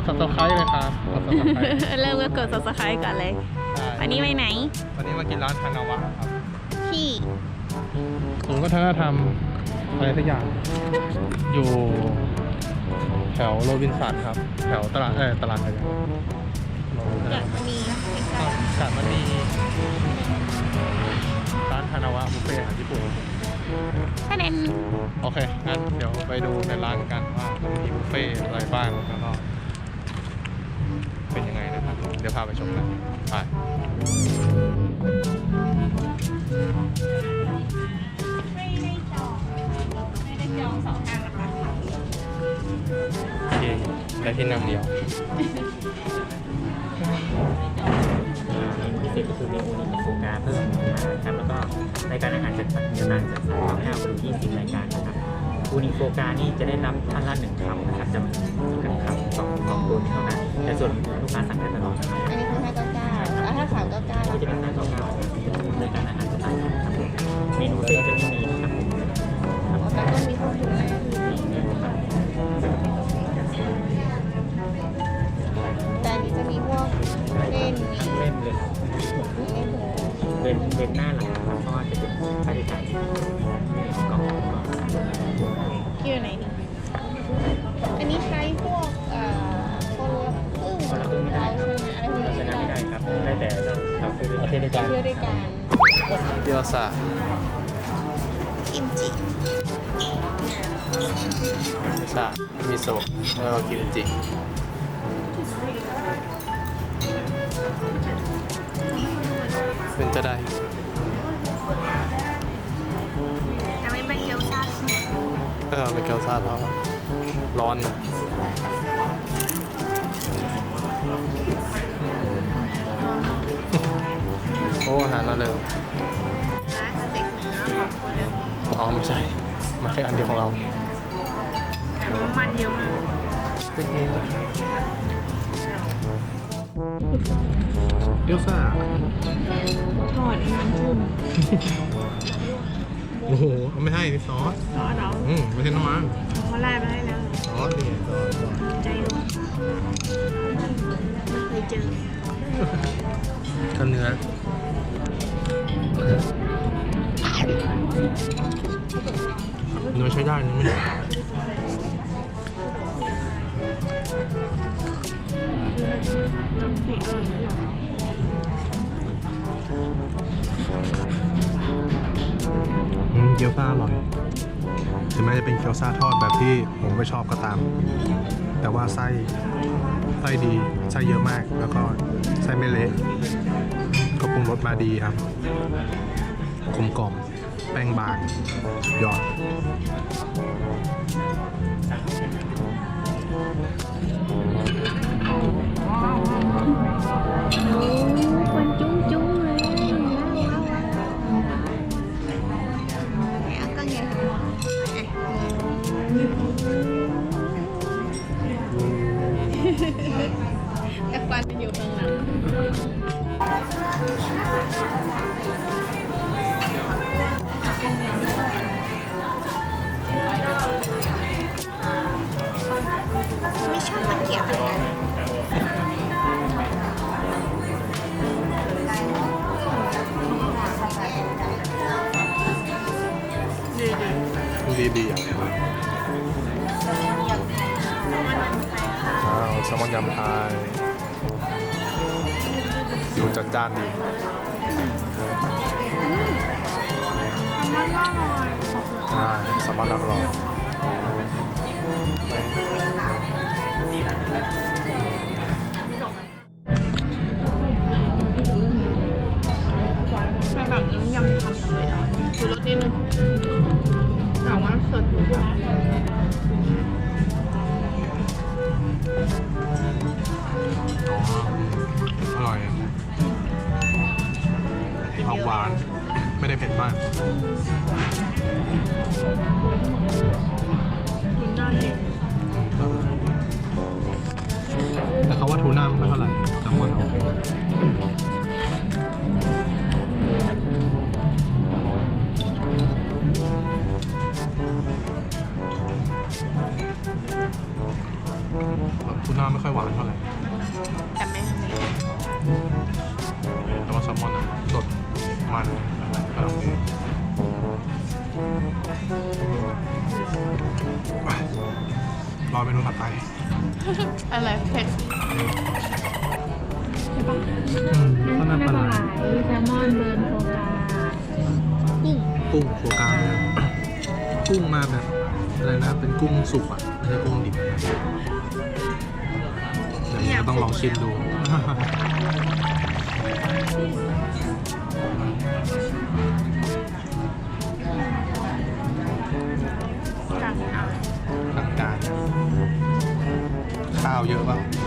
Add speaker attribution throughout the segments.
Speaker 1: ด subscribe เลยครับกด subscribe
Speaker 2: เริ่มก็กด subscribe ก่อนเลยวันนี้ไปไหน
Speaker 1: วันนี้มากินร้านคานาวะครับ
Speaker 2: ที่
Speaker 1: ศูนย์วัฒนธรรมอะไรสักอย่าง อยู่แถวโรบินสันครับ แถวตลาดเออตลาดอะไรนะโรบินสัน
Speaker 2: จะมีใกล้
Speaker 1: กาดมันมีร้านคานาวะบุฟเฟ่ต์อาหารญี่ปุ่น
Speaker 2: ๆถ้าเน้น
Speaker 1: โอเคงั้นเดี๋ยวไปดูในร้านกันว่ามันมีบุฟเฟ่ต์อะไรบ้างแล้วก็ เป็นยังไงนะครับ เดี๋ยวพาไปชมกันไป
Speaker 2: ไม่ได้จองไม่ได้จองสองทางนะคะ
Speaker 1: โอเคได้ที่นั่งเดียว
Speaker 3: พิเศษก็คือเมนูนี้มีโฟกาเพิ่มมานะครับแล้วก็รายการอาหารจะจัดมีการจัดสรรข้าวคือ20รายการนะครับ อูนิโฟกานี่จะได้รับท่านละหนึ่งคำนะครับจะกันคำสองสองตัวนี้เท่านั้น แต่ส่วนลูกค้าสั่งได้ตลอดนะครับ
Speaker 2: อันนี้คือห้าเก้าเก้าแล้วถ้าสามเก้าเก้า
Speaker 3: ก็จะเป็นหน้าเก้าเก้ารายการอาหารจะต่างกันครับผมเมนูเส้นจะไม่มีนะครับผมครับ
Speaker 2: แต่ก็มีข้าวถุงแม่
Speaker 3: นี่นะครับ
Speaker 2: แต่อันนี้จะมีพวกเล่นมี
Speaker 3: เล่นเลยครับ
Speaker 2: เล่นถุง
Speaker 3: เป็นเป็นหน้าหลังนะครับเพราะว่าจะเป็นค่าใช้จ่ายในกล่องก็
Speaker 2: ที่ อยู่ไหนนี่อันนี้ใช้พวกเอ่อคนละครึ่งเราใช่ไหมอะไรพวก
Speaker 3: เรา
Speaker 2: นี้
Speaker 3: ช
Speaker 2: ไม่
Speaker 3: นะ
Speaker 2: ได้
Speaker 3: ไม่ได้ครับ ได้แต่เราเราซื้อด้วย
Speaker 1: ประเทศด้วยกัน
Speaker 2: เพื่อด้วยกัน
Speaker 1: เกียวซา
Speaker 2: กิมจิ
Speaker 1: ซามิโซะแล้วก็กิมจิ ออเป็นเกียวซาทอดร้อนนะโอ้อาหารมาเลย
Speaker 2: ร้านสเต็กเนื้อของคนเดียว
Speaker 1: อ๋อไม่ใช่มาแค่อันเดียวของเรา
Speaker 2: แต่ว่ามันเยอะมาก
Speaker 1: เกียวซา
Speaker 2: ทอดน้ำจุ่ม
Speaker 1: โอ้โหไม่ให้นี่ซอส
Speaker 2: ซอสเหรอ
Speaker 1: อืมไม่ใช่น้ำมัน
Speaker 2: เขาไล่มาให้แล้ว
Speaker 1: ซอสนี่ซอสซอส
Speaker 2: ใจร้อนไม่เคยเจอ
Speaker 1: ก็เนื้อเนื้อใช้ได้นะไม่เหนียว
Speaker 2: น้ำพริกอร่อย
Speaker 1: ซ่าอร่อย ถึงแม้จะเป็นเกี๊ยวซ่าทอดแบบที่ผมไม่ชอบก็ตาม แต่ว่าไส้ไส้ดีไส้เยอะมาก แล้วก็ไส้ไม่เละก็ปรุงรสมาดีครับกลมกล่อมแป้งบางสุดยอด
Speaker 2: แต่ควันมันอยู่ข้างหลังไม่ชอบตะเกียบเหมือนกัน
Speaker 1: ดีดีอะอ้าว แซลมอนยำไทยดูจัดจ้านดีใช่แซลมอนอร่อย
Speaker 2: รส
Speaker 1: ทูน่าไม่ค่อยหวานเท่าไหร่
Speaker 2: แต่ไม่มี
Speaker 1: แต่ว่าแซลมอนอะสดมันกำลังดีไปรอเมนูถัดไป
Speaker 2: อะไรเผ็ด
Speaker 1: อืมก็น่าปลาไหล
Speaker 2: แซลมอนเบิร์นโฟกากุ้ง
Speaker 1: กุ้งโฟกาเนี่ยกุ้งมาแบบอะไรนะเป็นกุ้งสุกอะไม่ใช่กุ้งดิบเดี๋ยวเรา ต้องลองชิมดู
Speaker 2: กลางอะ
Speaker 1: หลังการข้าวเยอะป่ะ
Speaker 2: ไ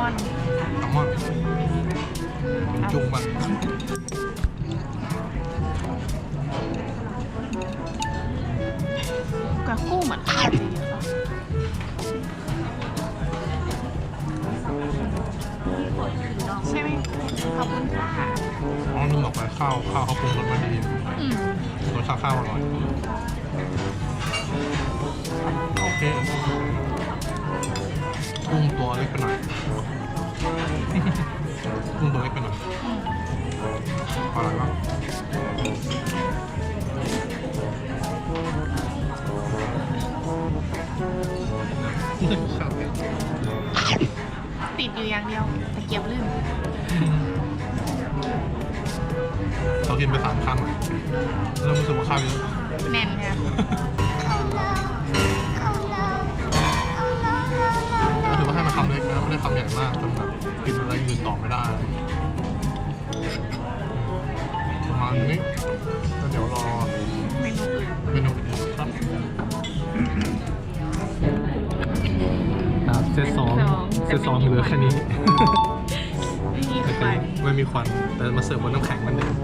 Speaker 2: มอ
Speaker 1: นแซ
Speaker 2: ลมอน
Speaker 1: จุ่มมัน
Speaker 2: กับกุ้งเหมือนข้าวจะเยอะป่ะใช่ไหมขอบคุณค่ะ
Speaker 1: อ๋อลืมบอกไปข้าวข้าวเขาปรุงรสมาดี
Speaker 2: อืม
Speaker 1: รสชาติข้าวอร่อยโอเคกุ้งตัวเล็กไปหน่อย กุ้งตัวเล็กไปหน่อย
Speaker 2: อืม
Speaker 1: อร่อยมากครับ
Speaker 2: ติดอยู่อย่างเดียวตะเกียบลื่น
Speaker 1: เรากินไปสามคำอะเริ่มรู้สึกว่าข้าวเยอะ
Speaker 2: แน่นเนี่ย
Speaker 1: ก็ถือว่าให้มาคำเล็กนะไม่ได้คำใหญ่มากจนแบบ กินอะไรอื่นต่อไม่ได้ประมาณนี้แล้วเดี๋ยวรอ
Speaker 2: เมนูอื่น
Speaker 1: เมนูอื่นครับครับเซตสองเซตสองเหลือแค่นี้
Speaker 2: ไม่มี
Speaker 1: แต่
Speaker 2: ไฟ
Speaker 1: คือไม่มีควันแต่มาเสิร์ฟบนน้ำแข็งมันเอง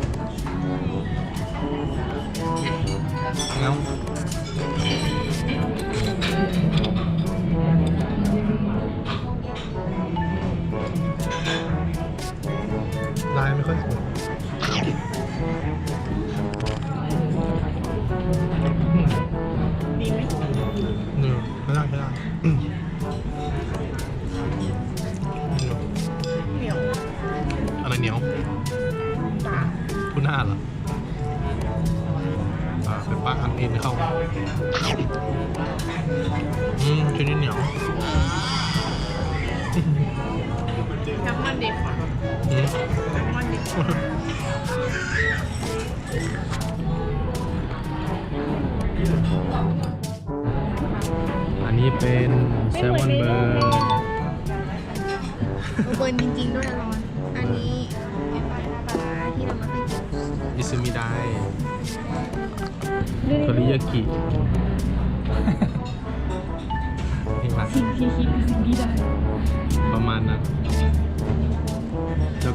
Speaker 1: แล้ว อันนี้
Speaker 2: เป็
Speaker 1: นแซลมอนเบิร์
Speaker 2: เบิร์นจริงๆด้วยร้อน อันนี้เป็นปลาปลาที่เรามาเคยกิน
Speaker 1: อิซึมิไดโทริยากินี่มา
Speaker 2: สิ่งที่คิดคือสิ่งที่ได้
Speaker 1: ประมาณนั้น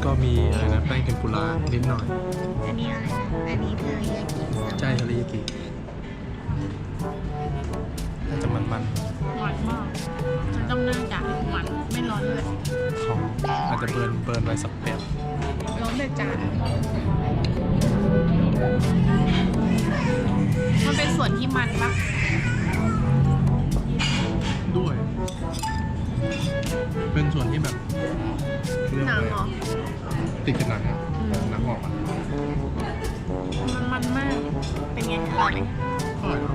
Speaker 1: แล้วก็มีอะไรนะแป้งเทมปุระนิดหน่อย
Speaker 2: อันนี้อะไรนะอันนี้เธออยากกิน
Speaker 1: ใช่โทริยากิน่าจะมันมัน
Speaker 2: หวานมากมันต้องน่าจะหวานไม่ร้อนเลย
Speaker 1: ๆของอาจจะเบิร์นเบิร์นไว้สักแป๊บ
Speaker 2: ร้อนแต่จานมันเป็นส่วนที่มันปะ
Speaker 1: ด้วย เป็นส่วนที่แบบเรียก
Speaker 2: หนั
Speaker 1: ว่างอะไร
Speaker 2: เหรอ
Speaker 1: ติดกับหนังอะหนังออกอะ
Speaker 2: มันมันมาก เป็นไงอร่อยไหม
Speaker 1: อร่อยนะ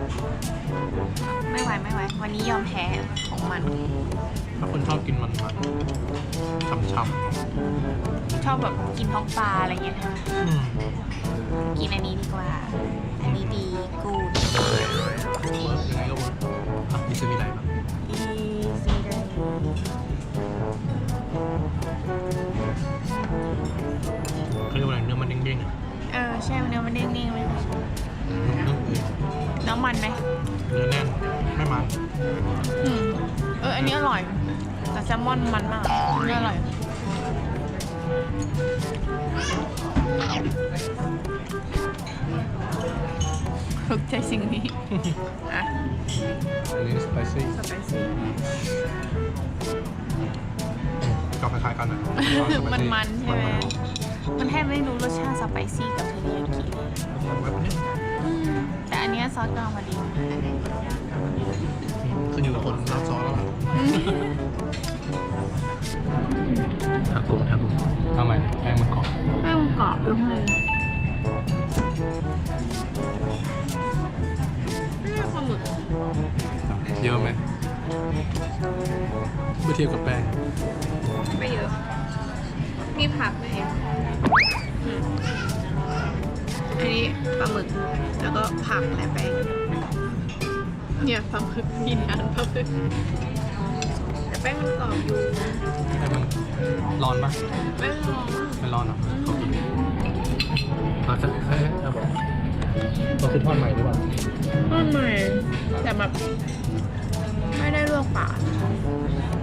Speaker 2: ไม่ไหวไม่ไหว วันนี้ยอมแพ้ของมัน
Speaker 1: ถ้าคนชอบกินมันมันช่ำ
Speaker 2: ชอบแบบกินท้องปลาอะไรเงี้ยใช่ไหม
Speaker 1: ๆอืม
Speaker 2: กินอันนี้ดีกว่า อันนี้ดีกูด
Speaker 1: ยังไงก็เวิร์กอะมีจะมีอะไรบ้าง
Speaker 2: ดีซีได้
Speaker 1: เขาเรียกว่าอะไรเนื้อมันเด้งๆอะ
Speaker 2: เออใช่เนื้อมันเด้งๆเลย
Speaker 1: นุ่มๆเลย
Speaker 2: อมันไหม
Speaker 1: เนื้อแน่นไม่มัน
Speaker 2: อืมเอออันนี้อร่อย แต่แซลมอนมันมากอันนี้อร่อย ถูกใจสิ่งนี้อะ
Speaker 1: อันนี้สไปซี่
Speaker 2: สไปซี่
Speaker 1: ก็คล้ายๆกันนะ
Speaker 2: มันมันๆใช่ไหม มันแทบไม่รู้รสชาติสไปซี่กับเทริยากิ
Speaker 1: มันแบบนี้
Speaker 2: อืมแต่อันเนี้ยซอสกำลังพอดี
Speaker 1: ขึ้นอยู่กับคนรับซอสแล้วล่ะ
Speaker 2: อืม
Speaker 1: ทาโกะทาโกะทำไมแป้งมันกรอบ
Speaker 2: แป้งกรอบลงเลย
Speaker 1: เมื่อเทียบกับแป้ง
Speaker 2: ไม่เยอะ มีผักด้วยเองอืมอันนี้ปลาหมึก แล้วก็ผักและแป้ง เนี่ยปลาหมึกมีน้ำปลาหมึกแต่แป้งมันกรอบอยู่
Speaker 1: ให้มันร้อนปะ
Speaker 2: ไม่ร้อน
Speaker 1: ไม่ร้อนเหรอเขากินอาจจะแค่ครับก็คือทอดใหม่หรือเปล่า
Speaker 2: ทอดใหม่แต่แบบ ไม่ได้ลวกปาก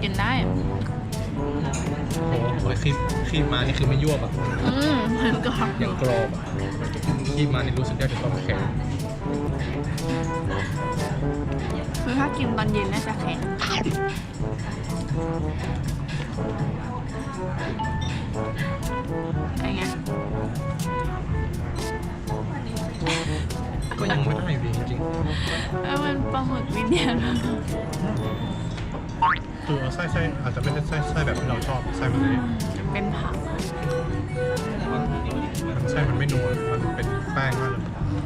Speaker 2: กินได้
Speaker 1: โอ้โหคีบคีบมานี่คือไม่ยั่วบอะ
Speaker 2: อืมมันกรอบ
Speaker 1: ยังกรอบอะคีบมานี่รู้สึกได้ถึงความแข็ง
Speaker 2: คือถ้ากินตอนเย็นน่าจะแข็งอะไรเงี้ย
Speaker 1: ก็ยังไม่ได้อยู่ดีจริง
Speaker 2: เออมันปลาหมึกวิญญาณ
Speaker 1: ๆคือไส้ไส้อาจจะไม่ได้ไส้ไส้แบบที่เราชอบไส้มันเลย
Speaker 2: เป็นผัก
Speaker 1: มันไส้มันไม่นัวมันเป็นแป้งมากเลย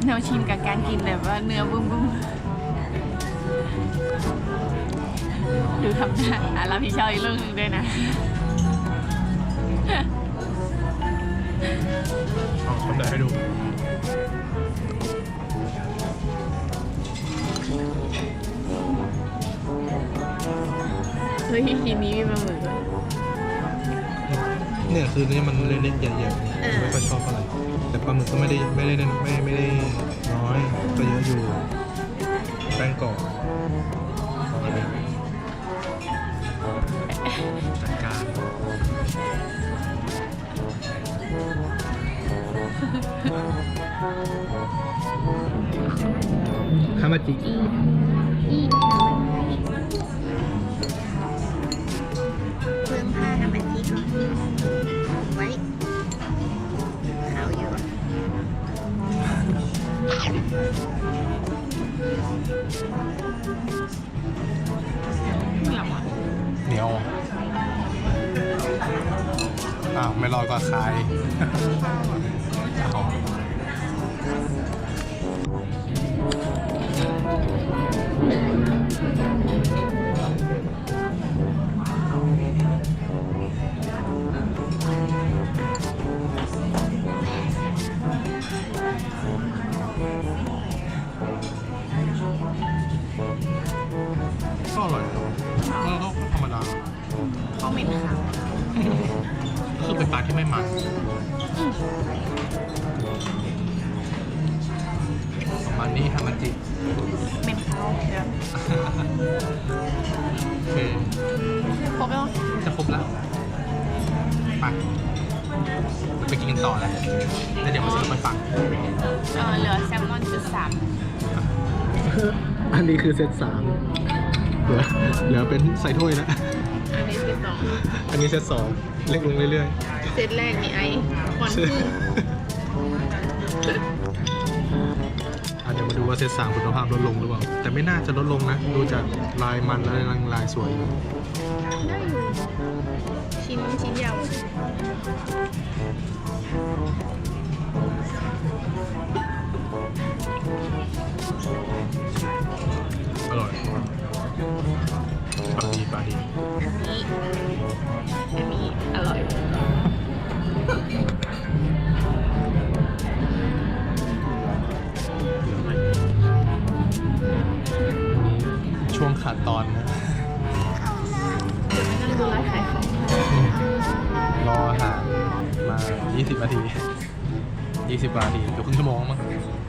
Speaker 2: แนวชินกับการกินแบบว่าเนื้อบุ้มบุ้มดูทำหน้าอะรับผิดชอบอีกเรื่องหนึงด้วยนะ
Speaker 1: เอาทำได้ให้ดู
Speaker 2: เฮ้ยทีนี้มีปลาหมึกด้วย
Speaker 1: เนี่ยคือเนี่ยมันเล็กๆใหญ่
Speaker 2: เออ
Speaker 1: ๆไม่ค่อยชอบเท่าไหร่แต่ปลาหมึกก็ไม่ได้ไม่ได้ไม่ไม่ได้น้อยก็เยอะอยู่แป้งกรอบเอาอันนี้จัดการ ฮามาจิ
Speaker 2: อีอีเพิ่มผ้าทำแบบนี้ก่อนไว้ขาวเยอะไม่หรอวะ
Speaker 1: เหนียวอ้าวไม่รอดก็คา
Speaker 2: ย
Speaker 1: เอา
Speaker 2: เซ
Speaker 1: ตสามเหลือเหลือเป็นใส่ถ้วยแล้ว
Speaker 2: อันนี้คือสอง
Speaker 1: อันนี้เซตสองเล็กลงเรื่อย
Speaker 2: เซตแรกนี่ไอ้ควัน
Speaker 1: ๆ
Speaker 2: พึ่ง
Speaker 1: อะเดี๋ยวมาดูว่าเซตสามคุณภาพลดลงหรือเปล่า แต่ไม่น่าจะลดลงนะ ดูจากลายมันแล้วลายสวยอยู่
Speaker 2: ได้อยู่ชิ้นชิ้นยาว
Speaker 1: อร่อยปลาดีปลาดี
Speaker 2: อันนี้อันนี้อร่อย
Speaker 1: ช่วงขาดตอนนะ
Speaker 2: นั่นคือร้านขายของ
Speaker 1: รออาหารมา 20 นาที 20 นาทีเกือบครึ่งชั่วโมงมั้ง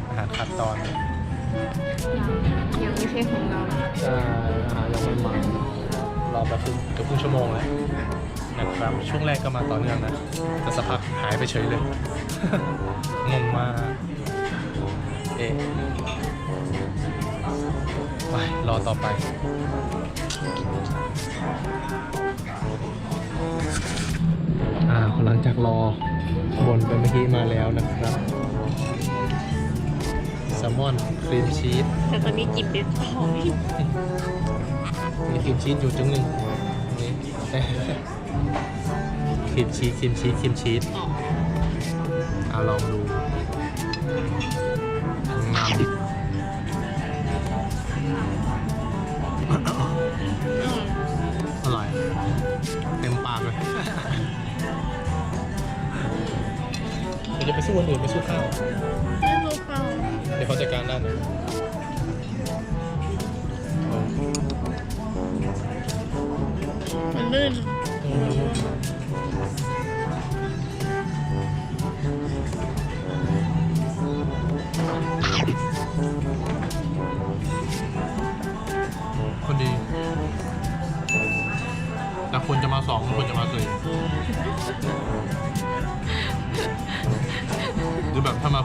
Speaker 1: อาหารขาดตอน
Speaker 2: ยังค่ใช่ของเรา
Speaker 1: ใช่อาหารยังไม่มารอแบบครึ่งเกือบครึ่งชั่วโมงแล้วนะครับช่วงแรกก็มาต่อเนื่องนะ แต่สักพักหายไปเฉยเลย งงมาก เอ๊ะไปรอต่อไปอ่าหลังจากรอบนไปเมื่อกี้มาแล้วนะครับ แซลมอนครีมชีส
Speaker 2: แต่ตอนนี้กินเด็ดพอไม่
Speaker 1: มีครีมชีสอยู่จึงหนึ่งนี่ครีมชีสครีมชีสครีมชีส
Speaker 2: ออก
Speaker 1: เอาลองดูงามดิ
Speaker 2: อืม
Speaker 1: อร่อย เต็มปากเลยเดี๋ยวจะไปสู้คนอื่นไปสู้ข้าว
Speaker 2: ไม่รู้ เขา
Speaker 1: เดี๋ยวเขาจัดการด้านหนึ่ง
Speaker 2: มันลื่น
Speaker 1: คน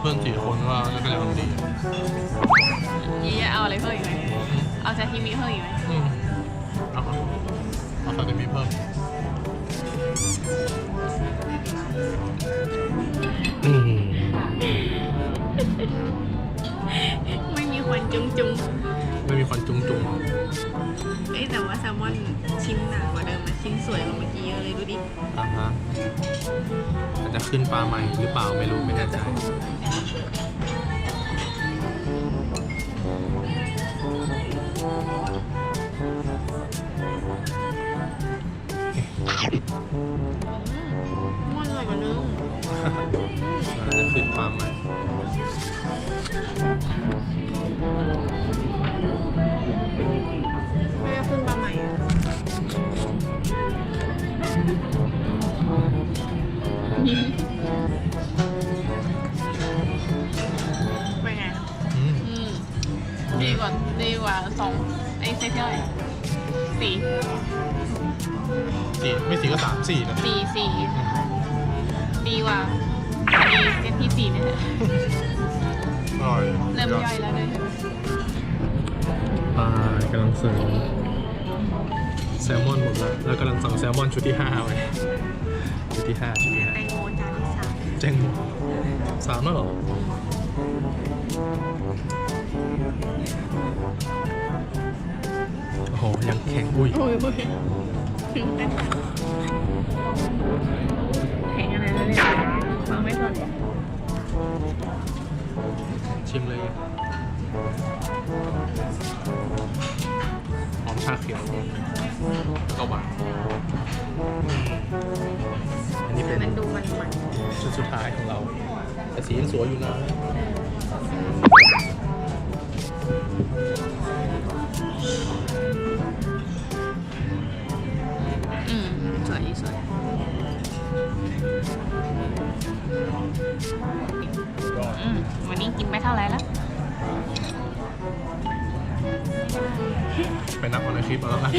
Speaker 1: รือแบบถ้ามาเพิ่มสี่คนว่าก็จะทำดี
Speaker 2: ยี่จะเอาอะไรเพิ่มอีกไหมเอาซาชิมิเพิ่มอีกไหม
Speaker 1: อืมเอาเอาเอาซาซิมิเพิ่มอืม
Speaker 2: ไม่มีควันจุงจุง
Speaker 1: ไม่มีควันจุงจุง
Speaker 2: ๆเอ้ยแต่ว่าแซลมอนชิ้นหนากว่าเดิมนะชิ้นสวยกว่าเมื่อกี้เยอะเลยดูดิ
Speaker 1: อ่าฮะอาจจะ ขึ้นปลาใหม่หรือเปล่าไม่รู้ไม่แน่ใจ
Speaker 2: มันอร่อยกว่าเดิม
Speaker 1: อาจจะขึ้นปลาใหม่
Speaker 2: ไม่ ดีกว่าดีกว่าสองไอ้เซตเท่าไหร่สี่
Speaker 1: สี่ไม่สี่ก็สามสี่นะ
Speaker 2: สี่สี่ดีกว่าดีเซตที่สี่เนี่ยแหละ
Speaker 1: อร่อย
Speaker 2: เริ่มย่อยแล้วด้วย
Speaker 1: ปลากำลังเสิร์ฟแซลมอนหมดแล้วแล้วกำลังสั่งแซลมอนชุดที่ห้าไว้ชุดที่ห้าชุดที่ห้า
Speaker 2: แตงโมจานที่สาม
Speaker 1: เจ๋งสามแล้วเหรอ โอ้โห ยังแข็งอุ้ย
Speaker 2: โอ้ยโอ้ยถึงแต่แข็งอะไรแล้วเนี่ยฟังไม่สน
Speaker 1: ชิมเลยหอมชาเขียวแล้วก็หวานอันนี้เป็น
Speaker 2: มันดูมันมัน
Speaker 1: ชุดสุดท้ายของเรา แต่สียังสวยอยู่นะ
Speaker 2: อืมสวยสวย
Speaker 1: ก็
Speaker 2: อืมวันนี้กินไปเท่าไหร่แล้ว
Speaker 1: ไปนับเอาในคลิปเอาแล้วกัน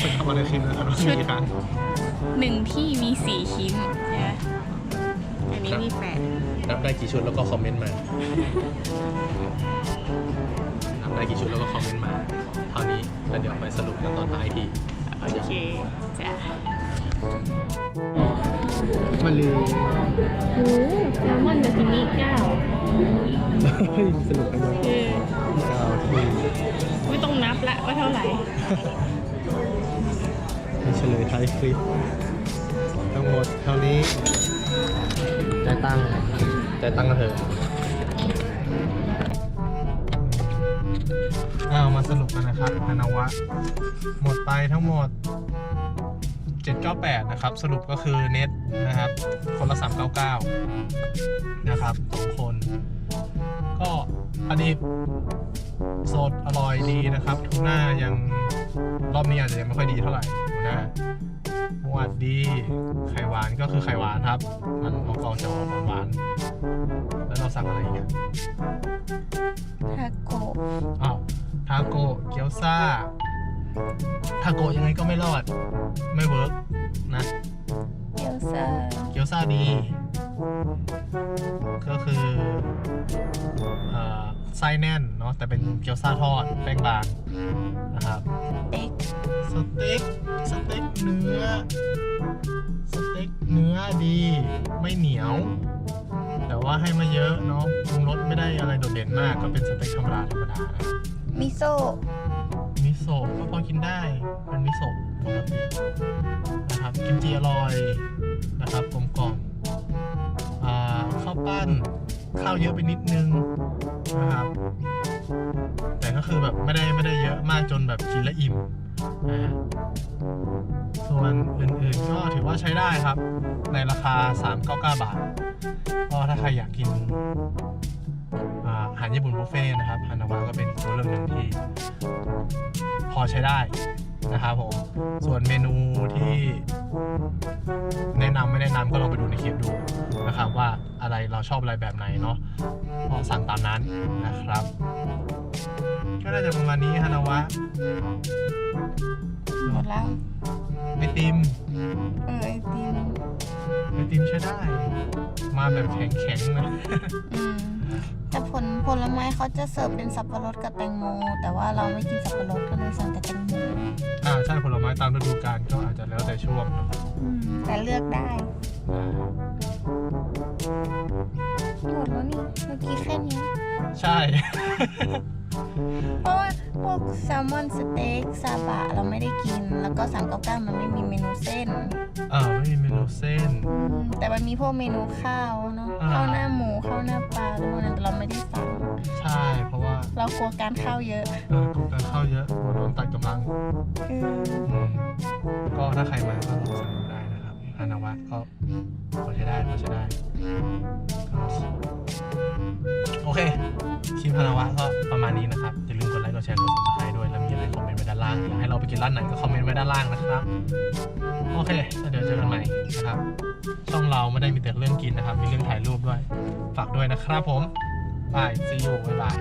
Speaker 1: ไปนับเอาในคลิปนะครับว่ามีกี่ครั้ง
Speaker 2: หนึ่งที่มีสี่ชิ้นใช่ไหมอันนี้มีแปด
Speaker 1: นับได้กี่ชุดแล้วก็คอมเมนต์มานับได้กี่ชุดแล้วก็คอมเมนต์มาเท่านี้แล้วเดี๋ยวไปสรุปกันตอนท้ายอีกที
Speaker 2: โอเคจ้ะ
Speaker 1: มาเลย
Speaker 2: โอ้แซลมอนกับซิมิเก้า
Speaker 1: เฮ้ยสนุกกันเลย
Speaker 2: เออ
Speaker 1: เก้าที
Speaker 2: ไม่ต้องนับละว่าเท่าไหร่
Speaker 1: ให้เฉลยท้ายคลิป ทั้งหมดเท่านี้จ่ายตังค์ จ่ตั้งกันเถอะอ้ามาสรุปกันนะครับฮานาวะ หมดไปทั้งหมด 798 นะครับ สรุปก็คือเน็ตนะครับ คนละ 399 นะครับสองคน ก็อันนี้สดอร่อยดีนะครับทูน่ายังรอบนี้อาจจะยังไม่ค่อยดีเท่าไหร่น่า หวานดีไข่หวานก็คือไข่หวานครับ มันออกจะออกหวานๆแล้วเราสั่งอะไรอีกอะ
Speaker 2: ทาโกะ
Speaker 1: อ้าวทาโกะเกี๊ยวซ่าทาโกะยังไงก็ไม่รอด ไม่เวิร์กนะ
Speaker 4: เกี๊ยวซ่า
Speaker 1: เกี๊ยวซ่าดี ก็คือเอ่อ ไส้แน่นเนาะแต่เป็นเกี๊ยวซ่าทอดแป้งบางนะครับ
Speaker 4: เต็ก
Speaker 1: สเต็กสเต็กเนื้อสเต็กเนื้อดีไม่เหนียว แต่ว่าให้มาเยอะเนาะปรุงรสไม่ได้อะไรโดดเด่นมากก็เป็นสเต็กธรรมดาธรรมดานะครับ
Speaker 4: มิโซะ
Speaker 1: มิโซะก็พอกินได้เป็นมิโซะปกตินะครับกิมจิอร่อยนะครับกลมกล่อมอ่าข้าวปั้น ข้าวเยอะไปนิดนึงนะครับ แต่ก็คือแบบไม่ได้ไม่ได้เยอะมากจนแบบกินแล้วอิ่มนะส่วนอื่นๆก็ถือว่าใช้ได้ครับ ในราคา 399 บาท ก็ถ้าใครอยากกินอาหารญี่ปุ่นบุฟเฟ่นะครับฮานาวาก็เป็นตัวเลือกหนึ่งที่พอใช้ได้นะครับผม ส่วนเมนูที่แนะนำไม่แนะนำก็ลองไปดูในคลิปดูนะครับว่า อะไรเราชอบอะไรแบบไหนเนาะก็สั่งตามนั้นนะครับ ก็น่าจะประมาณนี้ฮานาวะ
Speaker 4: หมดแล้ว
Speaker 1: ไอติม
Speaker 4: เออไอติม
Speaker 1: ไอติมใช้ได้ มาแบบแข็งๆนะ
Speaker 4: อืมแต่ผลผลไม้เขาจะเสิร์ฟเป็นสับปะรดกับแตงโม แต่ว่าเราไม่กินสับปะรดก็เลยสั่งแต่แตงโม
Speaker 1: อ่าใช่ผลไม้ตามฤดูกาลก็อาจจะแล้วแต่ช่วงเนอะ
Speaker 4: อืมแต่เลือกได้
Speaker 1: อ่า
Speaker 4: หมดแล้วนี่เมื่อกี้แค่นี้
Speaker 1: ใช่
Speaker 4: เพราะว่าพวกแซลมอนสเต็กซาบะเราไม่ได้กิน แล้วก็สั่งเก้าเก้ามันไม่มีเมนูเส้น
Speaker 1: เออไม่มีเมนูเส้น
Speaker 4: อืมแต่มันมีพวกเมนูข้าวเนาะ
Speaker 1: อ่า
Speaker 4: ข้าวหน้าหมูข้าวหน้าปลาอะไรพวกนั้นแต่เราไม่ได้สั่ง
Speaker 1: ใช่เพราะว่า
Speaker 4: เรากลัวการข้าวเยอะ
Speaker 1: เออกลุ่มการเข้าเยอะกลัวโดนตัดกำลัง
Speaker 4: เออ
Speaker 1: อืมก็ถ้าใครมาก็ลองสั่ง ดูได้นะครับฮานาวะก็พอใช้ได้พอใช้ได้ โอเคคลิปฮานาวะก็ประมาณนี้นะครับ อย่าลืมกดไลค์กดแชร์กด subscribe ด้วย แล้วมีอะไรคอมเมนต์ไว้ด้านล่างอยากให้เราไปกินร้านไหนก็คอมเมนต์ไว้ด้านล่างนะครับ โอเคแล้วเดี๋ยวเจอกันใหม่นะครับ ช่องเราไม่ได้มีแต่เรื่องกินนะครับ มีเรื่องถ่ายรูปด้วย ฝากด้วยนะครับผมบาย see you บ๊ายบาย